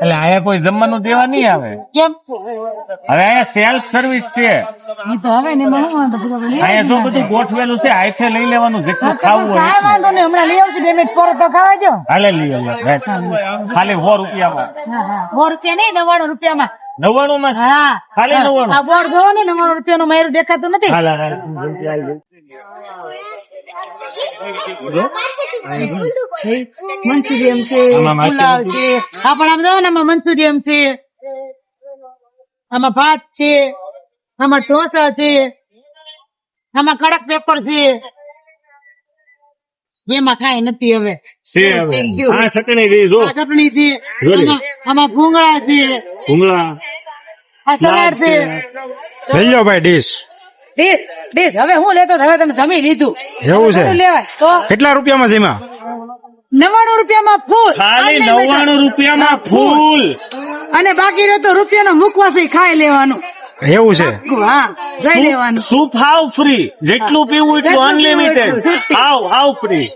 એટલે અહીંયા કોઈ જમવાનું દેવા નહીં આવે. કેમ? હવે અહીંયા સેલ્ફ સર્વિસ છે. ઈ તો હવે ને જો બધું ગોઠવેલું છે હાથે લઈ લેવાનું જેટલું ખાવું હોય કાંઈ વાંધો નહીં હમણાં લઈ આવશું બે મિનિટ પર તો ખાવા જો. હાલે લઈ આવો ખાલી સો રૂપિયામાં. હા રૂપિયા નહીં નવ્વાણું રૂપિયામાં. નવ્વાણું માં હા. ખાલી નવ્વાણું? આ બોર્ડ જોવો ને નવ્વાણું રૂપિયાનું મારું દેખાતું નથી? હાલે મંચુરિયમ છે આમાં માછી પુલાવ છે. આ પણ આમ જોવો ને આમાં મંચુરિયમ છે. આમાં ભાત છે આમાં ઢોસા છે આમાં કડક પેપર છે. એમાં કઈ નથી હવે. છે હવે. આ ચટણી રહી જો. ચટણી છે આમાં ભૂંગળા છે. ભૂંગળા. છે લઈ જાઓ ભાઈ ડીશ ડીશ ડીશ હવે હું લેતો તો હવે તમે જમી લીધું. એવું છે? લેવાય તો? કેટલા રૂપિયામાં એમાં નવ્વાણું રૂપિયામાં ફૂલ. ખાલી નવ્વાણું રૂપિયામાં ફૂલ. અને બાકી રહેતો રૂપિયાનો મૂકવાથી ખાઈ લેવાનું. એવું છે? હા જઈ લેવાનું. સૂપ હાવ ફ્રી જેટલું પીવું એટલું અનલિમિટેડ હાવ હાવ ફ્રી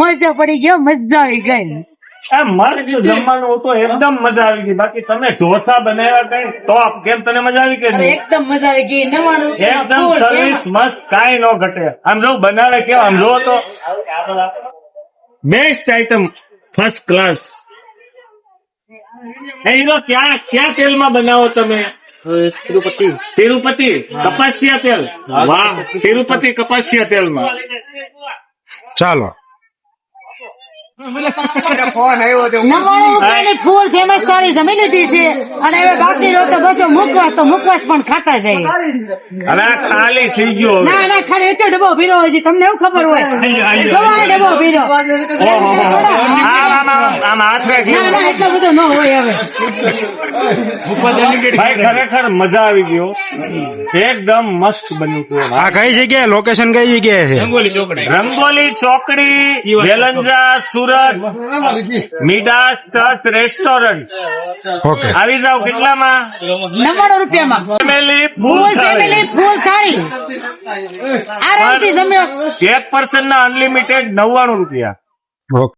મજા પડી ગયો મજા આવી ગઈ. આ મસ્ત જમવાનું હતું એકદમ મજા આવી ગઈ. બાકી તમે ઢોસા બનાવ્યા કઈ તો કેમ તને મજા આવી કે એકદમ મજા આવી ગઈ એકદમ સર્વિસ મસ્ત કાંઈ ન ઘટે. આમ જો બનાવે કેમ આમ જો તો. બેસ્ટ આઈટમ ફર્સ્ટ ક્લાસ એ હીરો ક્યાં ક્યાં તેલમાં બનાવો તમે? તિરુપતિ. તિરુપતિ? કપાસિયા તેલ? વાહ તિરુપતિ કપાસિયા તેલમાં. ચાલો. ફૂલ ફેમસ થાળી જમી લીધી છે. અને હવે બાકી રહ્યો તો બસો મુકવાસ તો મુકવાસ પણ ખાતા જાય. હવે ખાલી થઈ ગયો ના ના ખાલી એટલો ડબ્બો ભીરો હોય છે. તમને એવું ખબર હોય? જવા ડબ્બો ભીરો. આમ હાથ રાખી ના ના એટલો બધો ન હોય હવે. ભાઈ ખરેખર મજા આવી ગયો. એકદમ મસ્ત બન્યું હતું આ કઈ જગ્યાએ? લોકેશન કઈ જગ્યાએ છે? Rangoli Chokdi. Velanja Surat Midas touch restaurant. Okay. આવી જાવ કેટલામાં? નવ્વાણું રૂપિયામાં. ફેમિલી ફૂલ ફૂલ ફેમિલી ફૂલ થાળી. આરામથી જમ્યો. એક પર્સન ના અનલિમિટેડ નવ્વાણું રૂપિયા. ઓકે.